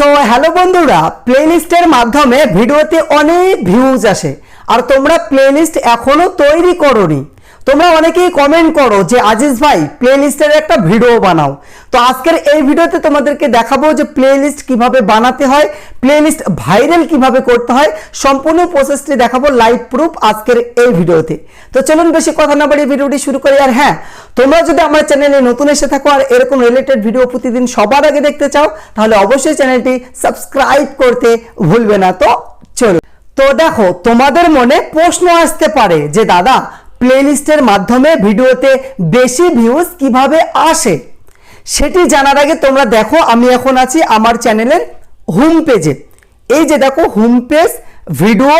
So hello বন্ধুরা প্লেলিস্টের মাধ্যমে ভিডিওতে অনেক ভিউজ আসে। আর তোমরা প্লেলিস্ট এখনও তৈরি করনি। তোমরা অনেকেই কমেন্ট করো যে আজিজ ভাই প্লে লিস্টের একটা ভিডিও বানাও। তো আজকের এই ভিডিওতে তোমাদেরকে দেখাবো যে প্লে লিস্ট কীভাবে বানাতে হয় প্লে লিস্ট ভাইরাল কীভাবে করতে হয়, সম্পূর্ণ প্রসেসটি দেখাবো লাইভ প্রুফ আজকের এই ভিডিওতে তো চলুন বেশি কথা না বাড়িয়ে ভিডিওটি শুরু করি। আর হ্যাঁ তোমরা যদি আমার চ্যানেলে নতুন এসে থাকো আর এরকম রিলেটেড ভিডিও প্রতিদিন সবার আগে দেখতে চাও, তাহলে অবশ্যই চ্যানেলটি সাবস্ক্রাইব করতে ভুলবে না। তো চলো তো দেখো, তোমাদের মনে প্রশ্ন আসতে পারে যে, দাদা প্লেলিস্টের মাধ্যমে ভিডিওতে বেশি ভিউজ কীভাবে আসে, সেটি জানার আগে তোমরা দেখো, আমি এখন আছি আমার চ্যানেলের হোম পেজে এই যে দেখো হোম পেজ ভিডিও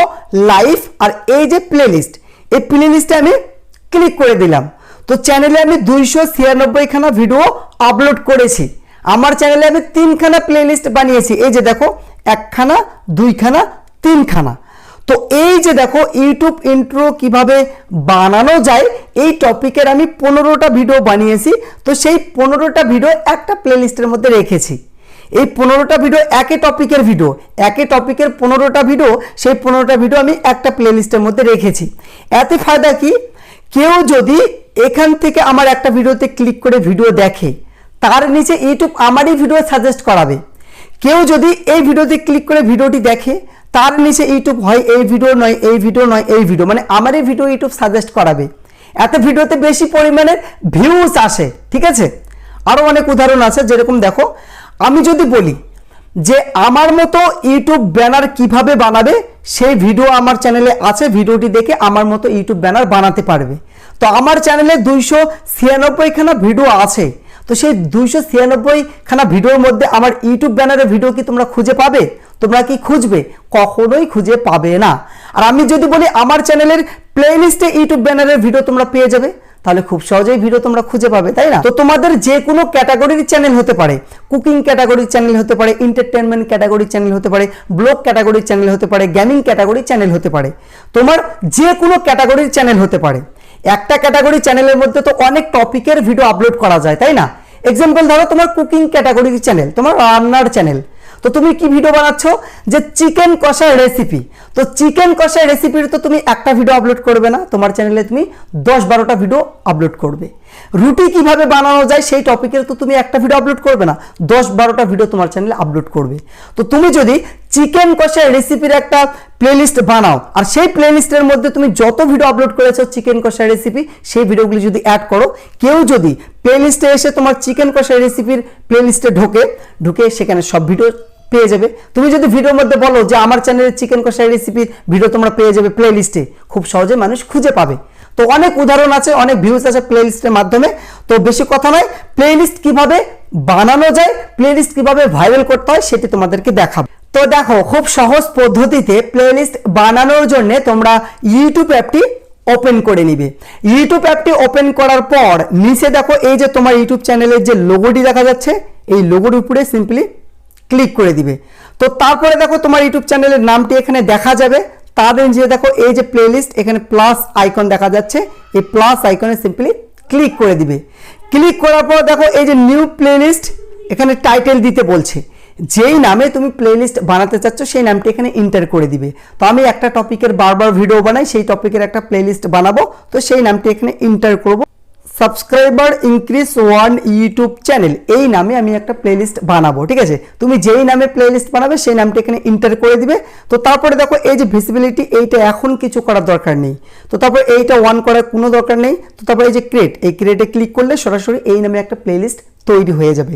লাইভ আর এই যে প্লেলিস্ট এই প্লেলিস্টে আমি ক্লিক করে দিলাম। তো চ্যানেলে আমি দুইশো ছিয়ানব্বইখানা ভিডিও আপলোড করেছি। আমার চ্যানেলে আমি তিনখানা প্লেলিস্ট বানিয়েছি। এই যে দেখো, একখানা, দুইখানা, তিনখানা। তো এই যে দেখো ইউটিউব ইন্ট্রো কীভাবে বানানো যায়, এই টপিকের আমি পনেরোটা ভিডিও বানিয়েছি। তো সেই পনেরোটা ভিডিও একটা প্লেলিস্টের মধ্যে রেখেছি। এই পনেরোটা ভিডিও একই টপিকের ভিডিও একই টপিকের পনেরোটা ভিডিও সেই পনেরোটা ভিডিও আমি একটা প্লেলিস্টের মধ্যে রেখেছি। এতে ফায়দা কি? কেউ যদি এখান থেকে আমার একটা ভিডিওতে ক্লিক করে ভিডিও দেখে, তার নিচে ইউটিউব আমারই ভিডিও সাজেস্ট করাবে। কেউ যদি এই ভিডিওতে ক্লিক করে ভিডিওটি দেখে তার নিচে ইউটিউব হয় এই ভিডিও নয়, এই ভিডিও নয়, এই ভিডিও মানে আমার এই ভিডিও ইউটিউব সাজেস্ট করাবে। এত ভিডিওতে বেশি পরিমাণে ভিউজ আসে, ঠিক আছে? আরও অনেক উদাহরণ আছে, যেরকম দেখো, আমি যদি বলি যে আমার মতো ইউটিউব ব্যানার কীভাবে বানাবে, সেই ভিডিও আমার চ্যানেলে আছে ভিডিওটি দেখে আমার মতো ইউটিউব ব্যানার বানাতে পারবে। তো আমার চ্যানেলে দুইশো ছিয়ানব্বইখানা ভিডিও আছে। তো সেই দুইশো ছিয়ানব্বই খানা ভিডিওর মধ্যে আমার ইউটিউব ব্যানারের ভিডিও কি তোমরা খুঁজে পাবে? তোমরা কি খুঁজবে? কখনোই খুঁজে পাবে না। আর আমি যদি বলি আমার চ্যানেলের প্লেলিস্টে ইউটিউব ব্যানারের ভিডিও তোমরা পেয়ে যাবে, তাহলে খুব সহজেই ভিডিও তোমরা খুঁজে পাবে, তাই না? তো তোমাদের যে কোনো ক্যাটাগরির চ্যানেল হতে পারে। কুকিং ক্যাটাগরির চ্যানেল হতে পারে এন্টারটেনমেন্ট ক্যাটাগরির চ্যানেল হতে পারে, ব্লগ ক্যাটাগরির চ্যানেল হতে পারে গেমিং ক্যাটাগরির চ্যানেল হতে পারে। তোমার যে কোনো ক্যাটাগরির চ্যানেল হতে পারে। একটা ক্যাটাগরি চ্যানেলের মধ্যে তো অনেক টপিকের ভিডিও আপলোড করা যায়, তাই না? এক্সাম্পল ধরো তোমার কুকিং ক্যাটাগরির চ্যানেল তোমার রান্নার চ্যানেল তো তুমি কি ভিডিও বানাচ্ছ? যে চিকেন কষার রেসিপি তো চিকেন কষার রেসিপির তো তুমি একটা ভিডিও আপলোড করবে না, তোমার চ্যানেলে তুমি দশ বারোটা ভিডিও আপলোড করবে। রুটি কীভাবে বানানো যায় সেই টপিকের তো তুমি একটা ভিডিও আপলোড করবে না। দশ বারোটা ভিডিও তোমার চ্যানেলে আপলোড করবে। তো তুমি যদি চিকেন কষার রেসিপির একটা প্লেলিস্ট বানাও, আর সেই প্লেলিস্টের মধ্যে তুমি যত ভিডিও আপলোড করেছ চিকেন কষার রেসিপি সেই ভিডিওগুলি যদি অ্যাড করো, কেউ যদি প্লেলিস্টে এসে তোমার চিকেন কষার রেসিপির প্লেলিস্টে ঢোকে, ঢুকে সেখানে সব ভিডিও পেয়ে যাবে। তুমি যদি ভিডিওর মধ্যে বলো যে আমার চ্যানেলে চিকেন কষাই রেসিপির ভিডিও তোমরা পেয়ে যাবে প্লে লিস্টে খুব সহজে মানুষ খুঁজে পাবে। তো অনেক উদাহরণ আছে, অনেক ভিউজ আছে প্লে লিস্টের মাধ্যমে। তো বেশি কথা নয় প্লে লিস্ট কীভাবে বানানো যায় প্লে লিস্ট কীভাবে ভাইরাল করতে হয় সেটি তোমাদেরকে দেখাবো। তো দেখো, খুব সহজ পদ্ধতিতে প্লে লিস্ট বানানোর জন্য তোমরা ইউটিউব অ্যাপটি ওপেন করে নিবে। ইউটিউব অ্যাপটি ওপেন করার পর নিচে দেখো, এই যে তোমার ইউটিউব চ্যানেলের যে লোগোটি দেখা যাচ্ছে, এই লোগোর উপরে সিম্পলি ক্লিক করে দিবে। তো তারপরে দেখো তোমার ইউটিউব চ্যানেলের নামটি এখানে দেখা যাবে। তার নিচে দেখো, এই যে প্লেলিস্ট এখানে প্লাস আইকন দেখা যাচ্ছে। এই প্লাস আইকনে সিম্পলি ক্লিক করে দিবে। ক্লিক করার পর দেখো, এই যে নিউ প্লেলিস্ট এখানে টাইটেল দিতে বলছে। যেই নামে তুমি প্লেলিস্ট বানাতে চাচ্ছ, সেই নামটি এখানে ইন্টার করে দিবে। তো আমি একটা টপিকের বারবার ভিডিও বানাই, সেই টপিকের একটা প্লেলিস্ট বানাবো। তো সেই নামটি এখানে ইন্টার করব। Subscriber increase one YouTube channel এই নামে আমি একটা প্লেলিস্ট বানাবো, ঠিক আছে? তুমি যেই নামে প্লেলিস্ট বানাবে, সেই নামটা এখানে ইন্টার করে দিবে। তো তারপরে দেখো, এই যে ভিজিবিলিটি এইটা এখন কিছু করার দরকার নেই। তো তারপর এইটা ওয়ান করার কোনো দরকার নেই। তো তারপর এই যে ক্রিয়েট এই ক্রিয়েটে ক্লিক করলে সরাসরি এই নামে একটা প্লেলিস্ট তৈরি হয়ে যাবে।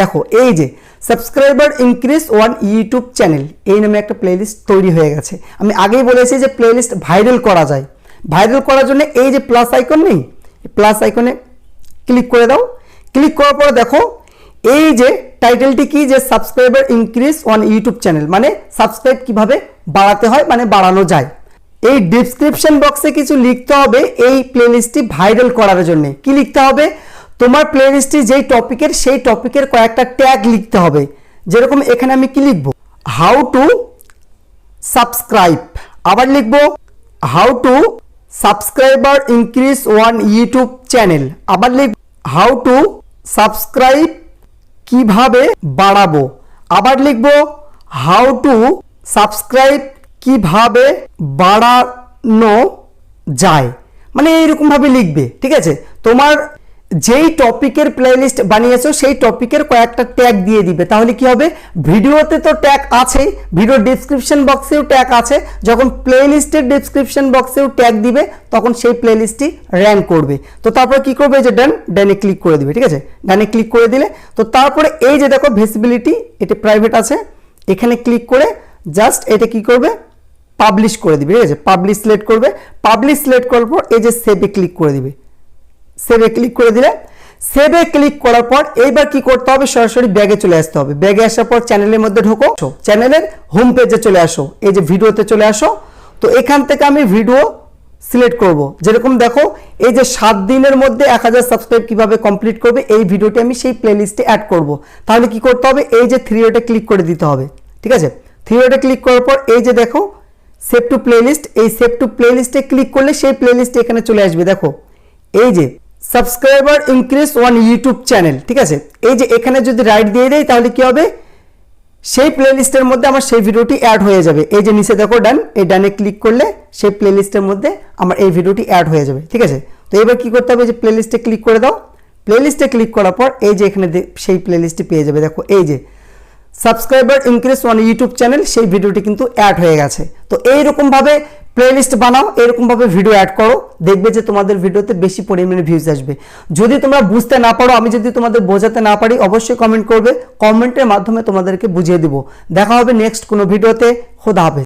দেখো, এই যে subscriber increase one YouTube channel এই নামে একটা প্লেলিস্ট তৈরি হয়ে গেছে। আমি আগেই বলেছি যে প্লেলিস্ট ভাইরাল করা যায়। ভাইরাল করার জন্য এই যে প্লাস আইকন নেই প্লাস আইকনে ক্লিক করে দাও। ক্লিক করার পর দেখো, এই যে টাইটেলটি কি? যে subscriber increase on YouTube channel মানে সাবস্ক্রাইব কীভাবে বাড়াতে হয় মানে বাড়ানো যায়। এই ডিসক্রিপশন বক্সে কিছু লিখতে হবে এই প্লেলিস্টটি ভাইরাল করার জন্য। কি লিখতে হবে? তোমার প্লেলিস্টটি যেই টপিকের সেই টপিকের কয়েকটা ট্যাগ লিখতে হবে। যেরকম এখানে আমি কি লিখব? হাউ টু সাবস্ক্রাইব আবার লিখব how to subscriber increase one YouTube channel আবার লিখ হাউ টু সাবস্ক্রাইব কীভাবে বাড়াবো। আবার লিখব হাউ টু সাবস্ক্রাইব কীভাবে বাড়ানো যায়। মানে এইরকমভাবে লিখবে, ঠিক আছে? তোমার যেই টপিকের প্লেলিস্ট বানিয়েছো, সেই টপিকের কয়েকটা ট্যাগ দিয়ে দিবে। তাহলে কি হবে? ভিডিওতে তো ট্যাগ আছেই ভিডিও ডিসক্রিপশন বক্সেও ট্যাগ আছে। যখন প্লেলিস্টের ডিসক্রিপশন বক্সেও ট্যাগ দিবে, তখন সেই প্লেলিস্টটি র্যাঙ্ক করবে। তো তারপরে কি করবে? যে ডান ডানে ক্লিক করে দিবে, ঠিক আছে? ডানে ক্লিক করে দিলে, তো তারপরে এই যে দেখো ভিসিবিলিটি এটা প্রাইভেট আছে। এখানে ক্লিক করে জাস্ট এটা কি করবে? পাবলিশ করে দিবে, ঠিক আছে? পাবলিশ সিলেক্ট করবে। পাবলিশ সিলেক্ট করার পর এই যে সেভে ক্লিক করে দিবে। সেভে ক্লিক করে দিলে সেভে ক্লিক করার পর এইবার কি করতে হবে? সরাসরি ব্যাগে চলে আসতে হবে। ব্যাগে আসার পর চ্যানেলের মধ্যে ঢোকো। চ্যানেলের হোম পেজে চলে আসো। এই যে ভিডিওতে চলে আসো। তো এখান থেকে আমি ভিডিও সিলেক্ট করব। যেরকম দেখো, এই যে সাত দিনের মধ্যে এক হাজার সাবস্ক্রাইব কীভাবে কমপ্লিট করবে, এই ভিডিওটি আমি সেই প্লেলিস্টে অ্যাড করব। তাহলে কি করতে হবে? এই যে থ্রি ওটে ক্লিক করে দিতে হবে। ঠিক আছে? থ্রি ওটে ক্লিক করার পর এই যে দেখো সেভ টু প্লেলিস্ট এই সেভ টু প্লেলিস্টে ক্লিক করলে সেই প্লেলিস্ট এখানে চলে আসবে। দেখো, এই যে subscriber increase one YouTube channel ঠিক আছে? এই যে এখানে যদি রাইট দিয়ে দেয় তাহলে কি হবে? সেই প্লেলিস্টের মধ্যে আমার সেই ভিডিওটি অ্যাড হয়ে যাবে। এই যে নিচে দেখো ডান এই ডানে ক্লিক করলে সেই প্লেলিস্টের মধ্যে আমার এই ভিডিওটি অ্যাড হয়ে যাবে, ঠিক আছে? তো এবার কি করতে হবে? যে প্লেলিস্টে ক্লিক করে দাও। প্লেলিস্টে ক্লিক করার পর এই যে এখানে সেই প্লেলিস্টটি পেয়ে যাবে। দেখো, এই যে subscriber increase one YouTube channel সেই ভিডিওটি কিন্তু অ্যাড হয়ে গেছে। তো এইরকমভাবে প্লেলিস্ট বানাও, এরকমভাবে ভিডিও অ্যাড করো, দেখবে যে তোমাদের ভিডিওতে বেশি পরিমাণে ভিউজ আসবে। যদি তোমরা বুঝতে না পারো, আমি যদি তোমাদের বোঝাতে না পারি, অবশ্যই কমেন্ট করবে কমেন্টের মাধ্যমে তোমাদেরকে বুঝিয়ে দিব। দেখা হবে নেক্সট কোনো ভিডিওতে খোদা হবে